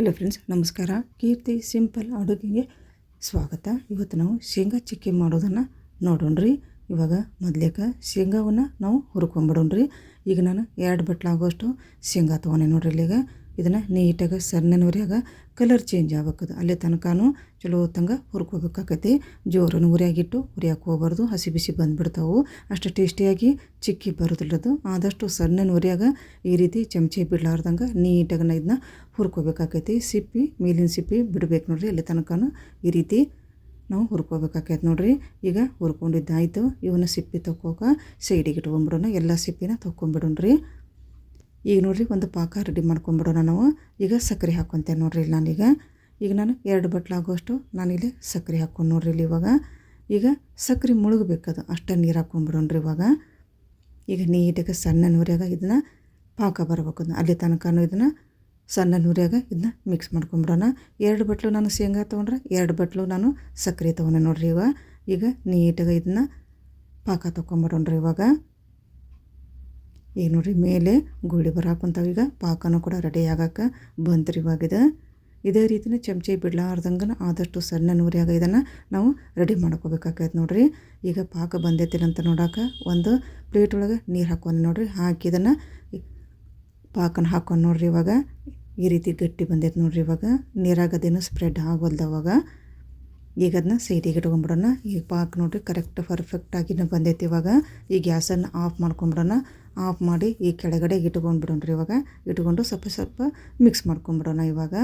Hello friends ನಮಸ್ಕಾರ. ಕೀರ್ತಿ simple ಅಡುಗೆಗೆ ಸ್ವಾಗತ. ಇವತ್ತು ನಾವು ಶೇಂಗಾ ಚಿಕ್ಕಿ ಮಾಡೋದನ್ನು ನೋಡೋಣ್ರಿ. ಇವಾಗ ಮೊದ್ಲೇಕ ಶೇಂಗಾವನ್ನು ನಾವು ಹುರ್ಕೊಂಬಿಡೋಣ್ರಿ. ಈಗ ನಾನು ಎರಡು ಬಟ್ಲಾಗುವಷ್ಟು ಶೇಂಗಾ ತೊಗೊಂಡೆ ನೋಡ್ರಿ ಇಲ್ಲಿಗ. ಇದನ್ನು ನೀಟಾಗಿ ಸಣ್ಣ ಕಲರ್ ಚೇಂಜ್ ಆಗ್ಬೇಕದು. ಅಲ್ಲಿ ತನಕನೂ ಚಲೋ ಹೊತ್ತಂಗೆ ಹುರ್ಕೋಬೇಕಾಗತ್ತೆ ಜೋರನ್ನು ಉರಿಯಾಗಿಟ್ಟು ಉರಿಯಾಕೆ ಹೋಗ್ಬಾರ್ದು. ಹಸಿ ಬಿಸಿ ಬಂದುಬಿಡ್ತಾವು. ಅಷ್ಟು ಟೇಸ್ಟಿಯಾಗಿ ಚಿಕ್ಕಿ ಬರೋದಿಲ್ಲದು. ಆದಷ್ಟು ಸಣ್ಣನ ಉರಿಯಾಗ ಈ ರೀತಿ ಚಮಚೆ ಬಿಡ್ಲಾರ್ದಂಗೆ ನೀಟಾಗಿ ಇದನ್ನ ಹುರ್ಕೋಬೇಕಾಕೈತಿ. ಸಿಪ್ಪಿ, ಮೇಲಿನ ಸಿಪ್ಪಿ ಬಿಡಬೇಕು ನೋಡ್ರಿ. ಅಲ್ಲಿ ತನಕನೂ ಈ ರೀತಿ ನಾವು ಹುರ್ಕೋಬೇಕಾಕೈತೆ ನೋಡ್ರಿ. ಈಗ ಹುರ್ಕೊಂಡಿದ್ದಾಯಿತು. ಇವನ್ನ ಸಿಪ್ಪಿ ತಕ್ಕೋಕ ಸೈಡಿಗೆ ಇಟ್ಕೊಂಬಿಡೋಣ. ಎಲ್ಲ ಸಿಪ್ಪಿನ ತೊಗೊಂಬಿಡೋಣ್ರಿ ಈಗ ನೋಡ್ರಿ, ಒಂದು ಪಾಕ ರೆಡಿ ಮಾಡ್ಕೊಂಬಿಡೋಣ ನಾವು. ಈಗ ಸಕ್ಕರೆ ಹಾಕ್ಕೊತೇನೆ ನೋಡ್ರಿ ನಾನೀಗ. ಈಗ ನಾನು ಎರಡು ಬಟ್ಲಾಗುವಷ್ಟು ನಾನಿಲ್ಲಿ ಸಕ್ಕರೆ ಹಾಕ್ಕೊಂಡು ನೋಡ್ರಿ ಇಲ್ಲಿ ಇವಾಗ. ಈಗ ಸಕ್ಕರೆ ಮುಳುಗಬೇಕದು, ಅಷ್ಟೇ ನೀರು ಹಾಕ್ಕೊಂಬಿಡೋಣ್ರಿ ಇವಾಗ. ಈಗ ನೀಟಾಗಿ ಸಣ್ಣ ನೂರ್ಯಾಗ ಇದನ್ನ ಪಾಕ ಬರಬೇಕು ಅಲ್ಲಿ ತನಕನೂ ಇದನ್ನು ಸಣ್ಣ ನೂರ್ಯಾಗ ಇದನ್ನ ಮಿಕ್ಸ್ ಮಾಡ್ಕೊಂಬಿಡೋಣ ಎರಡು ಬಟ್ಲು ನಾನು ಶೇಂಗಾ ತೊಗೊಂಡ್ರೆ ಎರಡು ಬಟ್ಲು ನಾನು ಸಕ್ಕರೆ ತೊಗೊಂಡೆ ನೋಡ್ರಿ ಇವಾಗ. ಈಗ ನೀಟಾಗಿ ಇದನ್ನ ಪಾಕ ತೊಗೊಂಬಿಡೋಣ್ರಿ ಇವಾಗ. ಈಗ ನೋಡ್ರಿ, ಮೇಲೆ ಗುಳಿ ಬರಾಕುಂತಾವ ಈಗ ಪಾಕನೂ ಕೂಡ ರೆಡಿ ಆಗಕ್ಕೆ ಬಂತ್ರಿ ಇವಾಗಿದೆ ಇದೇ ರೀತಿನೇ ಚಮಚೆ ಬಿಡ್ಲಾರ್ದಂಗನ ಆದಷ್ಟು ಸಣ್ಣ ನೂರಿಯಾಗ ಇದನ್ನು ನಾವು ರೆಡಿ ಮಾಡ್ಕೋಬೇಕಾಗೈತೆ ನೋಡಿರಿ. ಈಗ ಪಾಕ ಬಂದೈತಿಲ್ಲ ಅಂತ ನೋಡೋಕೆ ಒಂದು ಪ್ಲೇಟ್ ಒಳಗೆ ನೀರು ಹಾಕೊಂಡು ನೋಡಿರಿ. ಹಾಕಿ ಇದನ್ನು ಪಾಕನ ಹಾಕೊಂಡು ನೋಡಿರಿ ಇವಾಗ. ಈ ರೀತಿ ಗಟ್ಟಿ ಬಂದೈತೆ ನೋಡಿರಿ ಇವಾಗ. ನೀರಾಗದೇನು ಸ್ಪ್ರೆಡ್ ಆಗೋಲ್ದು ಅವಾಗ. ಈಗ ಅದನ್ನ ಸೈಡಿಗೆ ಇಟ್ಕೊಂಬಿಡೋಣ. ಈಗ ಪಾಕ್ ನೋಡಿರಿ ಕರೆಕ್ಟ್ ಪರ್ಫೆಕ್ಟಾಗಿನ ಬಂದೈತಿ ಇವಾಗ. ಈ ಗ್ಯಾಸನ್ನು ಆಫ್ ಮಾಡ್ಕೊಂಬಿಡೋಣ. ಆಫ್ ಮಾಡಿ ಈ ಕೆಳಗಡೆ ಇಟ್ಕೊಂಡ್ಬಿಡೋಣ್ರಿ ಇವಾಗ. ಇಟ್ಕೊಂಡು ಸ್ವಲ್ಪ ಸ್ವಲ್ಪ ಮಿಕ್ಸ್ ಮಾಡ್ಕೊಂಬಿಡೋಣ ಇವಾಗ.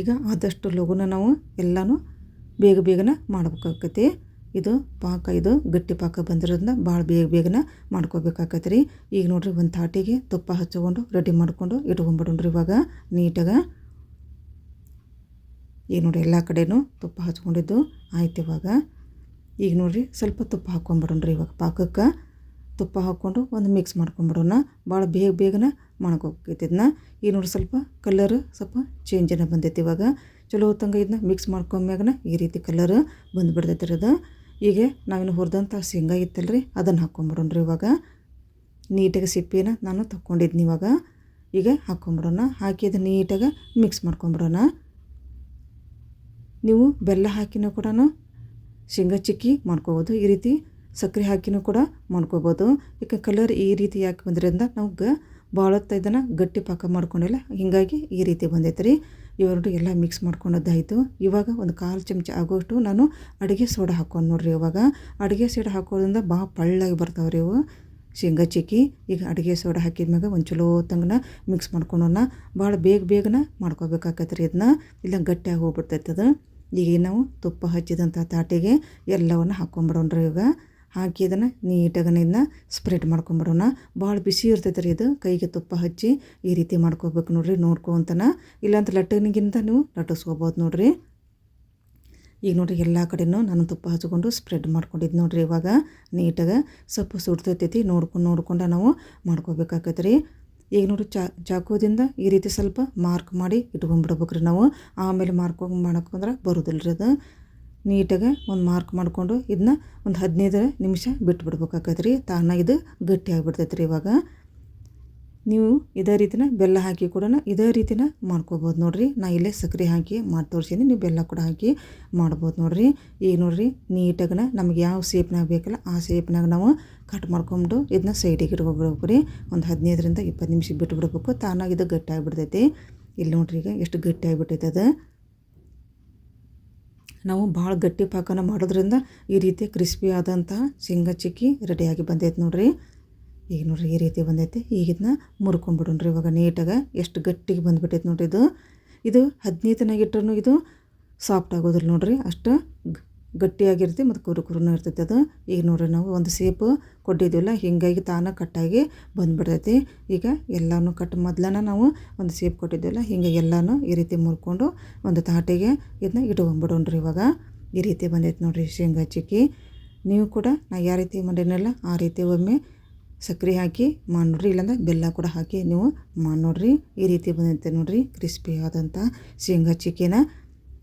ಈಗ ಆದಷ್ಟು ಲಘುನ ನಾವು ಎಲ್ಲನೂ ಬೇಗ ಬೇಗನೆ ಮಾಡ್ಬೇಕಾಗತ್ತೆ ಇದು ಪಾಕ, ಇದು ಗಟ್ಟಿ ಪಾಕ ಬಂದಿರೋದ್ರಿಂದ ಭಾಳ ಬೇಗ ಬೇಗನೆ ಮಾಡ್ಕೋಬೇಕಾಗತ್ತೆ ರೀ ಈಗ ನೋಡ್ರಿ ಒಂದು ತಾಟಿಗೆ ತುಪ್ಪ ಹಚ್ಕೊಂಡು, ರೆಡಿ ಮಾಡ್ಕೊಂಡು ರೀ ಇವಾಗ ನೀಟಾಗಿ. ಈಗ ನೋಡಿರಿ ಎಲ್ಲ ಕಡೆಯೂ ತುಪ್ಪ ಹಚ್ಕೊಂಡಿದ್ದು ಆಯ್ತು ಇವಾಗ. ಈಗ ನೋಡಿರಿ ಸ್ವಲ್ಪ ತುಪ್ಪ ಹಾಕ್ಕೊಂಬಿಡೋಣ್ರಿ ಇವಾಗ ಪಾಕಕ್ಕೆ. ತುಪ್ಪ ಹಾಕ್ಕೊಂಡು ಒಂದು ಮಿಕ್ಸ್ ಮಾಡ್ಕೊಂಬಿಡೋಣ. ಭಾಳ ಬೇಗ ಬೇಗನೆ ಇದನ್ನ ಈ ನೋಡಿ ಸ್ವಲ್ಪ ಕಲರ್ ಸ್ವಲ್ಪ ಚೇಂಜನ ಬಂದೈತಿ ಇವಾಗ. ಚಲೋ ಹೊತ್ತಂಗೆ ಇದನ್ನ ಮಿಕ್ಸ್ ಮಾಡ್ಕೊಂಬ್ಯಾಗನ ಈ ರೀತಿ ಕಲರ್ ಬಂದುಬಿಡ್ತೈತಿ ಅದು. ಈಗ ನಾವಿನ್ನು ಹುರಿದಂಥ ಶೇಂಗಾ ಇತ್ತಲ್ರಿ, ಅದನ್ನು ಹಾಕ್ಕೊಂಬಿಡೋಣ್ರಿ ಇವಾಗ. ನೀಟಾಗಿ ಸಿಪ್ಪಿನ ನಾನು ತಗೊಂಡಿದ್ನಿ ಇವಾಗ. ಈಗ ಹಾಕ್ಕೊಂಬಿಡೋಣ ಹಾಕಿ ಅದು ನೀಟಾಗಿ ಮಿಕ್ಸ್ ಮಾಡ್ಕೊಂಬಿಡೋಣ. ನೀವು ಬೆಲ್ಲ ಹಾಕಿನೂ ಕೂಡ ಶೇಂಗಾ ಚಿಕ್ಕಿ ಮಾಡ್ಕೋಬೋದು. ಈ ರೀತಿ ಸಕ್ಕರೆ ಹಾಕಿನೂ ಕೂಡ ಮಾಡ್ಕೋಬೋದು. ಈಗ ಕಲರ್ ಈ ರೀತಿ ಯಾಕೆ ಬಂದ್ರಿಂದ ನಾವು ಭಾಳ ಇದನ್ನು ಗಟ್ಟಿ ಪಾಕ ಮಾಡ್ಕೊಂಡಿಲ್ಲ. ಹೀಗಾಗಿ ಈ ರೀತಿ ಬಂದೈತೆ ರೀ. ಇವೆರಡು ಎಲ್ಲ ಮಿಕ್ಸ್ ಮಾಡ್ಕೊಂಡದ್ದಾಯಿತು. ಇವಾಗ ಒಂದು ಕಾಲು ಚಮಚ ಆಗೋಷ್ಟು ನಾನು ಅಡುಗೆ ಸೋಡಾ ಹಾಕೊಂಡು ನೋಡ್ರಿ ಇವಾಗ. ಅಡುಗೆ ಸೋಡಾ ಹಾಕೋದ್ರಿಂದ ಭಾಳ ಪಳ್ಳಾಗಿ ಬರ್ತಾವೆ ರೀ ಇವು. ಶೇಂಗಾ ಚಿಕ್ಕಿ ಈಗ ಅಡುಗೆ ಸೋಡಾ ಹಾಕಿದ್ಮ್ಯಾಗ ಒಂದು ಚಲೋ ತಂಗನ ಮಿಕ್ಸ್ ಮಾಡ್ಕೊಂಡೋಣ ಭಾಳ ಬೇಗ ಬೇಗನ ಮಾಡ್ಕೋಬೇಕಾಗತ್ತೆ ರೀ ಇದನ್ನ ಇಲ್ಲ ಗಟ್ಟಿಯಾಗಿ ಹೋಗ್ಬಿಡ್ತೈತೆ ಅದು ಈಗ ನಾವು ತುಪ್ಪ ಹಚ್ಚಿದಂಥ ತಾಟಿಗೆ ಎಲ್ಲವನ್ನು ಹಾಕ್ಕೊಂಬಿಡೋಣ್ರಿ ಈಗ ಹಾಕಿ ಅದನ್ನು ನೀಟಾಗಿ ಇದನ್ನ ಸ್ಪ್ರೆಡ್ ಮಾಡ್ಕೊಂಬಿಡೋಣ. ಭಾಳ ಬಿಸಿ ಇರ್ತೈತೆ ರೀ ಇದು ಕೈಗೆ ತುಪ್ಪ ಹಚ್ಚಿ ಈ ರೀತಿ ಮಾಡ್ಕೋಬೇಕು ನೋಡ್ರಿ ನೋಡ್ಕೊಂತನ ಇಲ್ಲಾಂತ ಲಟ್ಟಣಿಗಿಂತ ನೀವು ಲಟ್ಟಿಸ್ಕೋಬೋದು ನೋಡ್ರಿ. ಈಗ ನೋಡಿರಿ ಎಲ್ಲ ಕಡೆಯೂ ನಾನು ತುಪ್ಪ ಹಚ್ಕೊಂಡು ಸ್ಪ್ರೆಡ್ ಮಾಡ್ಕೊಂಡಿದ್ದು ನೋಡ್ರಿ ಇವಾಗ. ನೀಟಾಗಿ ಸ್ವಲ್ಪ ಸುಡ್ತೈತೈತಿ ನೋಡ್ಕೊಂಡು ನೋಡ್ಕೊಂಡು ನಾವು ಮಾಡ್ಕೋಬೇಕಾಗತ್ತೆ ರೀ. ಈಗ ನೋಡಿ ಚಾಕುದಿಂದ ಈ ರೀತಿ ಸ್ವಲ್ಪ ಮಾರ್ಕ್ ಮಾಡಿ ಇಟ್ಕೊಂಡ್ಬಿಡ್ಬೇಕು ರೀ ನಾವು. ಆಮೇಲೆ ಮಾರ್ಕೊಂಡು ಮಾಡಕ್ಕಂದ್ರೆ ಬರೋದಿಲ್ಲ ರೀ ಅದು. ನೀಟಾಗಿ ಒಂದು ಮಾರ್ಕ್ ಮಾಡಿಕೊಂಡು ಇದನ್ನ ಒಂದು ಹದಿನೈದು ನಿಮಿಷ ಬಿಟ್ಬಿಡ್ಬೇಕಾಗತ್ತೆ ರೀ ತಾನ ಇದು ಗಟ್ಟಿ ಆಗಿಬಿಡ್ತೈತೆ ರೀ ಇವಾಗ. ನೀವು ಇದೇ ರೀತಿನ ಬೆಲ್ಲ ಹಾಕಿ ಕೂಡ ಇದೇ ರೀತಿನ ಮಾಡ್ಕೋಬೋದು ನೋಡಿರಿ. ನಾ ಇಲ್ಲೇ ಸಕ್ಕರೆ ಹಾಕಿ ಮಾಡಿ ತೋರಿಸಿದ್ದೀನಿ ನೀವು ಬೆಲ್ಲ ಕೂಡ ಹಾಕಿ ಮಾಡ್ಬೋದು ನೋಡಿರಿ. ಈಗ ನೋಡಿರಿ, ನೀಟಾಗನ ನಮ್ಗೆ ಯಾವ ಸೇಪ್ನಾಗ ಬೇಕಲ್ಲ ಆ ಸೇಪ್ನಾಗ ನಾವು ಕಟ್ ಮಾಡ್ಕೊಂಡು ಇದನ್ನ ಸೈಡಿಗೆ ಇಟ್ಕೊಬಿಡ್ಬೇಕು ರೀ ಒಂದು ಹದಿನೈದರಿಂದ ಇಪ್ಪತ್ತು ನಿಮಿಷ ಬಿಟ್ಬಿಡ್ಬೇಕು. ಬಿಡ್ಬೇಕು ಇದು ಗಟ್ಟಿ ಆಗಿಬಿಡ್ತೈತಿ. ಇಲ್ಲಿ ನೋಡ್ರಿ ಈಗ ಎಷ್ಟು ಗಟ್ಟಿ ಆಗಿಬಿಟ್ಟೈತೆ ಅದು. ನಾವು ಭಾಳ ಗಟ್ಟಿ ಪಾಕನ ಮಾಡೋದ್ರಿಂದ ಈ ರೀತಿ ಕ್ರಿಸ್ಪಿ ಆದಂತಹ ಶೇಂಗಾ ಚಿಕ್ಕಿ ರೆಡಿಯಾಗಿ ಬಂದೈತೆ ನೋಡಿರಿ. ಈಗ ನೋಡ್ರಿ ಈ ರೀತಿ ಬಂದೈತಿ. ಈಗ ಇದನ್ನ ರೀ ಇವಾಗ ನೀಟಾಗಿ ಎಷ್ಟು ಗಟ್ಟಿಗೆ ಬಂದುಬಿಟ್ಟೈತೆ ನೋಡ್ರಿ ಇದು. ಇದು ಹದಿನೈದು ದಿನ ಇದು ಸಾಫ್ಟ್ ಆಗೋದಿಲ್ಲ ನೋಡ್ರಿ. ಅಷ್ಟು ಗಟ್ಟಿಯಾಗಿರುತ್ತೆ ಮತ್ತು ಕುರು ಕುರುನೂ ಇರ್ತೈತಿ ಅದು. ಈಗ ನೋಡ್ರಿ ನಾವು ಒಂದು ಸೇಪು ಕೊಟ್ಟಿದ್ದೀವಲ್ಲ, ಹೀಗಾಗಿ ತಾನ ಕಟ್ಟಾಗಿ ಬಂದುಬಿಡ್ತೈತಿ. ಈಗ ಎಲ್ಲನೂ ಕಟ್ ಮೊದ್ಲನ ನಾವು ಒಂದು ಸೇಪ್ ಕೊಟ್ಟಿದ್ದೀವಲ್ಲ ಹಿಂಗೆ ಎಲ್ಲನೂ ಈ ರೀತಿ ಮುರ್ಕೊಂಡು ಒಂದು ತಾಟಿಗೆ ಇದನ್ನ ಇಟ್ಕೊಂಡ್ಬಿಡೋಣ್ರಿ ಇವಾಗ. ಈ ರೀತಿ ಬಂದೈತೆ ನೋಡಿರಿ ಶೇಂಗಾ ಚಿಕ್ಕಿ ನೀವು ಕೂಡ ನಾ ಯಾವ ರೀತಿ ಮಾಡಿನಲ್ಲ, ಆ ರೀತಿ ಒಮ್ಮೆ ಸಕ್ಕರೆ ಹಾಕಿ ಮಾಡಿ ನೋಡ್ರಿ ಇಲ್ಲಾಂದ್ರೆ ಬೆಲ್ಲ ಕೂಡ ಹಾಕಿ ನೀವು ಮಾಡಿ ನೋಡ್ರಿ ಈ ರೀತಿ ಬಂದೈತೆ ನೋಡ್ರಿ ಕ್ರಿಸ್ಪಿ ಆದಂಥ ಶೇಂಗಾ ಚಿಕ್ಕಿನ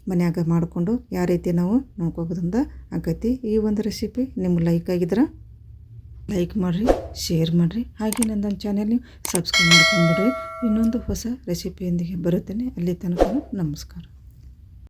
ಮನ್ಯಾಗ ಮಾಡಿಕೊಂಡು ಯಾವ ರೀತಿ ನಾವು ನೋಡ್ಕೋಬೋದಂದ ಆಕೈತಿ ಈ ಒಂದು ರೆಸಿಪಿ ನಿಮ್ಗೆ ಲೈಕ್ ಆಗಿದ್ರೆ ಲೈಕ್ ಮಾಡಿರಿ ಶೇರ್ ಮಾಡಿರಿ. ಹಾಗೆ ನನ್ನ ಚಾನೆಲ್ ನೀವು ಸಬ್ಸ್ಕ್ರೈಬ್ ಮಾಡ್ಕೊಂಡ್ಬಿಡ್ರಿ. ಇನ್ನೊಂದು ಹೊಸ ರೆಸಿಪಿಯೊಂದಿಗೆ ಬರುತ್ತೇನೆ. ಅಲ್ಲಿ ತನಕ ನಮಸ್ಕಾರ.